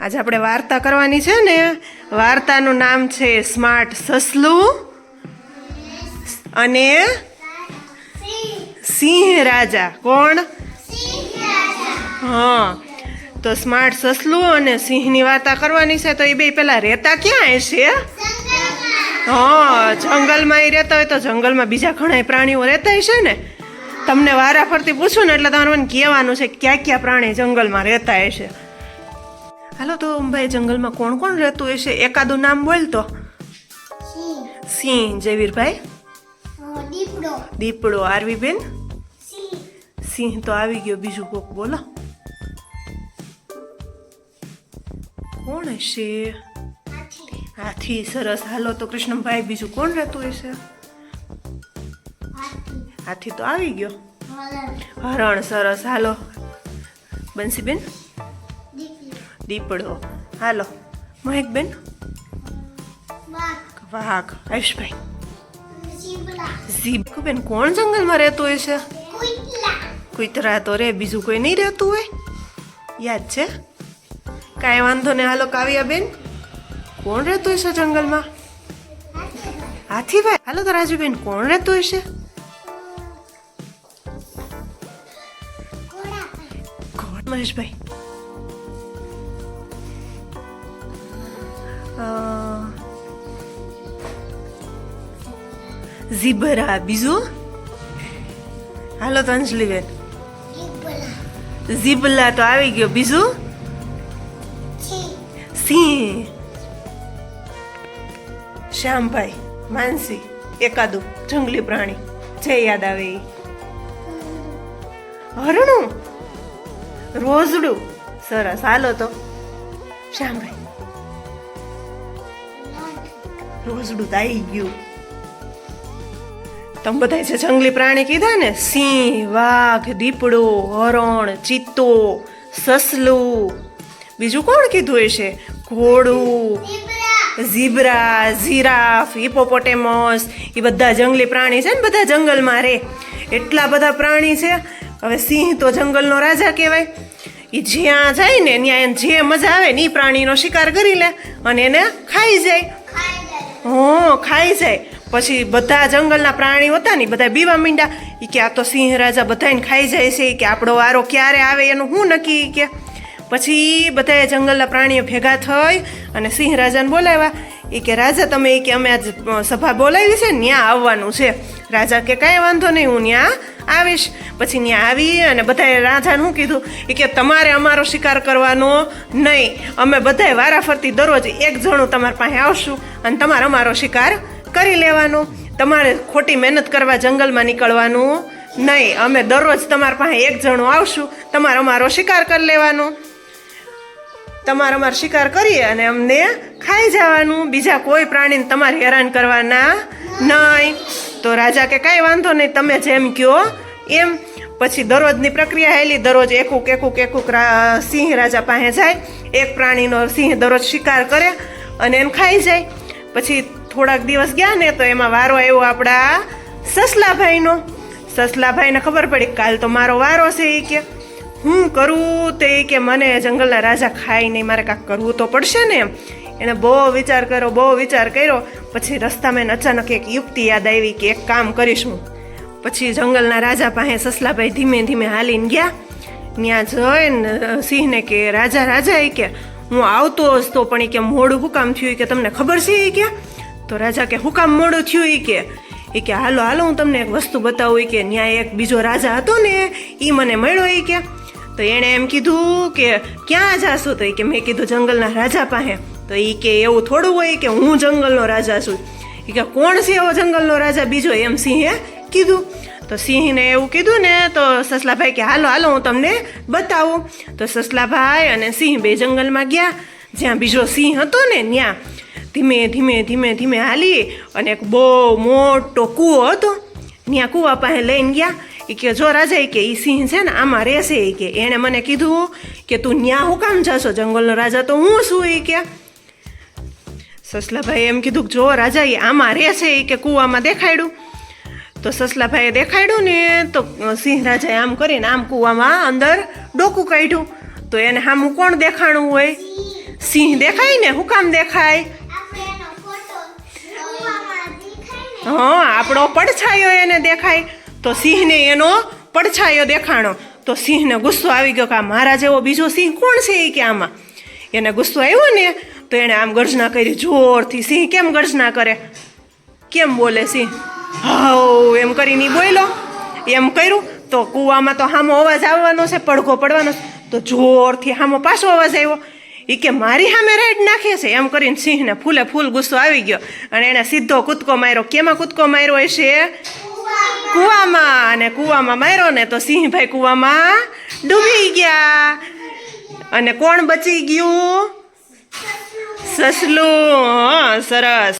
આજે આપણે વાર્તા કરવાની છે ને, વાર્તાનું નામ છે સ્માર્ટ સસલું અને સિંહ રાજા. કોણ? હા. તો સ્માર્ટ સસલું અને સિંહની વાર્તા કરવાની છે, તો એ બે પેલા રહેતા ક્યાં છે? હા, જંગલમાં એ રહેતા હોય તો જંગલમાં બીજા ઘણા પ્રાણીઓ રહેતા હશે ને. તમને વારા ફરતી પૂછું ને એટલે તમારે મને કહેવાનું છે કે ક્યાં ક્યાં પ્રાણી જંગલમાં રહેતા હશે. હાલો તો ભાઈ જંગલમાં કોણ કોણ રહેતું હશે? એકાદું નામ બોલ તો. સિંહ. જયવીરભાઈ? દીપડો. દીપડો. આરવીબેન? સિંહ. તો આવી ગયો. બીજું કોક બોલો. કોણ હશે? હાથી. સરસ. હાલો તો કૃષ્ણભાઈ બીજું કોણ રહેતું હશે? હાથી. તો આવી ગયો. હરણ સરસ. હાલો. બંસીબેન? દીપડો હાલો મહેકબેન વાઘ. આયુષભાઈ. ઝીબકુબેન કોણ જંગલમાં રહેતું હોય છે? કુતરા તો રે બીજું કોઈ નહીં રહેતું હોય? યાદ છે? કાંઈ વાંધો ને હાલો કાવ્યાબેન કોણ રહેતું હશે જંગલમાં? હાથીભાઈ. હાલો તો રાજુબેન કોણ રહેતું હશે મહેશભાઈ. ઝીબ્રા બીજું હાલો તો અંજલીબેન ઝીબલા તો આવી ગયો બીજું સિંહ. શ્યામભાઈ, માનસી, એકાદું, જંગલી પ્રાણી. જે યાદ આવે એ હરણું. રોઝડું સરસ, હાલો તો. શ્યામભાઈ. તો આવી ગયું. તમે બધા જે જંગલી પ્રાણી કીધા ને, સિંહ, વાઘ, દીપડો, હરણ, ચિત્તો, સસલું. બીજું કોણ કીધું હશે? ઘોડું, ઝીબ્રા, ઝીરાફ હિપોપોટેમસ એ બધા જંગલી પ્રાણી છે ને, બધા જંગલમાં રહે એટલા બધા પ્રાણી છે. હવે સિંહ તો જંગલનો રાજા કહેવાય. એ જ્યાં જાય ને ત્યાં જે મજા આવે ને એ પ્રાણીનો શિકાર કરી લે અને એને ખાઈ જાય. હં ખાઈ જાય પછી બધા જંગલના પ્રાણીઓ હતા ને બધા બીવા મીંડા. એ કે આ તો સિંહ રાજા બધાને ખાઈ જાય છે. કે આપણો વારો ક્યારે આવે એનું શું નક્કી કે. પછી બધા જંગલના પ્રાણીઓ ભેગા થઈ અને સિંહ રાજાને બોલાવ્યા. એ કે, રાજા, તમે એ કે અમે આજ સભા બોલાવી છે ને ત્યાં આવવાનું છે. રાજા કે, કાંઈ વાંધો નહીં, હું ત્યાં આવીશ. પછી ત્યાં આવી અને બધાએ રાજાને શું કીધું? એ કે તમારે અમારો શિકાર કરવાનો નહીં. અમે બધાએ વારાફરતી દરરોજ એક જણું તમારી પાસે આવશું અને તમારે અમારો શિકાર કરી લેવાનો. તમારે ખોટી મહેનત કરવા જંગલમાં નીકળવાનું નહીં. અમે દરરોજ તમારા પાસે એક જણું આવશું. તમારે અમારો શિકાર કરી લેવાનો. તમારે અમારો શિકાર કરીએ અને અમને ખાઈ જવાનું. બીજા કોઈ પ્રાણીને તમારે હેરાન કરવાના નહીં. તો રાજા કે કાંઈ વાંધો નહીં, તમે જેમ કહો, એમ. પછી દરરોજની પ્રક્રિયા હેલી, દરરોજ એકુક એકુક એકુક સિંહ રાજા પાસે જાય. એક પ્રાણીનો સિંહ દરરોજ શિકાર કરે અને એને ખાઈ જાય. પછી થોડાક દિવસ ગયા ને તો એમાં વારો આવ્યો આપણા સસલાભાઈનો. સસલાભાઈને ખબર પડી, કાલ તો મારો વારો છે એ કે. હું કરું? તે કે, મને જંગલના રાજા ખાય નહીં, મારે કાંક કરવું તો પડશે ને. એણે બહુ વિચાર કર્યો, બહુ વિચાર કર્યો. પછી રસ્તામાં એને અચાનક એક યુક્તિ યાદ આવી કે એક કામ કરીશ. પછી જંગલના રાજા પાસે સસલાભાઈ ધીમે ધીમે હાલીને ગયા. ત્યાં જઈને સિંહને કે, રાજા રાજા એ કે, હું આવતો હતો પણ એ કે મોડું હુકામ થયું કે, તમને ખબર છે એ કે? તો રાજા કે, હુકામ મોડું થયું એ કે. એ કે, હાલો હાલો, હું તમને એક વસ્તુ બતાવું કે, ત્યાં એક બીજો રાજા હતો ને, એ મને મળ્યો એ કે. તો એણે એમ કીધું કે, ક્યાં જાશો? તો એ કે, મેં કીધું જંગલના રાજા પાસે. તો એ કે એવું થોડું હોય કે હું જંગલનો રાજા છું. એ કે કોણ છે એવો જંગલનો રાજા? બીજો એમ સિંહે કીધું. તો સિંહને એવું કીધું ને, તો સસલાભાઈ કે, હાલો હાલો, હું તમને બતાવું. તો સસલાભાઈ અને સિંહ બે જંગલમાં ગયા. જ્યાં બીજો સિંહ હતો ને ત્યાં ધીમે ધીમે ધીમે ધીમે હાલી અને એક બહુ મોટો કૂવો હતો. ત્યાં કૂવા પાસે લઈને ગયા. એ કે, જો રાજા કે એ સિંહ છે ને, આમાં રહેશે. એ કે, એણે મને કીધું કે, તું ન્યા હું કામ જાશો? જંગલનો રાજા તો હું છું. એ કે સસલાભાઈ એમ કીધું કે જો રાજા એ આમાં રહેશે એ કે કૂવામાં દેખાડ્યું તો સસલાભાઈએ દેખાડ્યું ને તો સિંહ રાજાએ આમ કરીને આમ કૂવામાં અંદર ડોકું કાઢ્યું. તો એને સામું કોણ દેખાણું હોય? સિંહ દેખાય ને? હું કામ દેખાય? હા, આપણો પડછાયો એને દેખાય. તો સિંહને એનો પડછાયો દેખાણો. તો સિંહને ગુસ્સો આવી ગયો કે મારા જેવો બીજો સિંહ કોણ છે એ કે આમાં? એને ગુસ્સો આવ્યો ને તો એણે આમ ગર્જના કરી, જોરથી સિંહ, કેમ ગર્જના કરે? કેમ બોલે સિંહ? હાઉ, એમ કરીને બોલો એમ કર્યું. તો કૂવામાં તો હામો અવાજ આવવાનો છે, પડઘો પડવાનો છે. તો જોરથી હામો પાછો અવાજ આવ્યો. એ કે, મારી સામે રાઈડ નાખે છે. એમ કરીને સિંહને ફૂલે ફૂલ ગુસ્સો આવી ગયો. અને એણે સીધો કૂદકો માર્યો. કેમાં કૂદકો માર્યો હશે? કૂવામાં. અને કૂવામાં માર્યો ને તો સિંહભાઈ કૂવામાં ડૂબી ગયા. અને કોણ બચી ગયું? સસલું હા સરસ.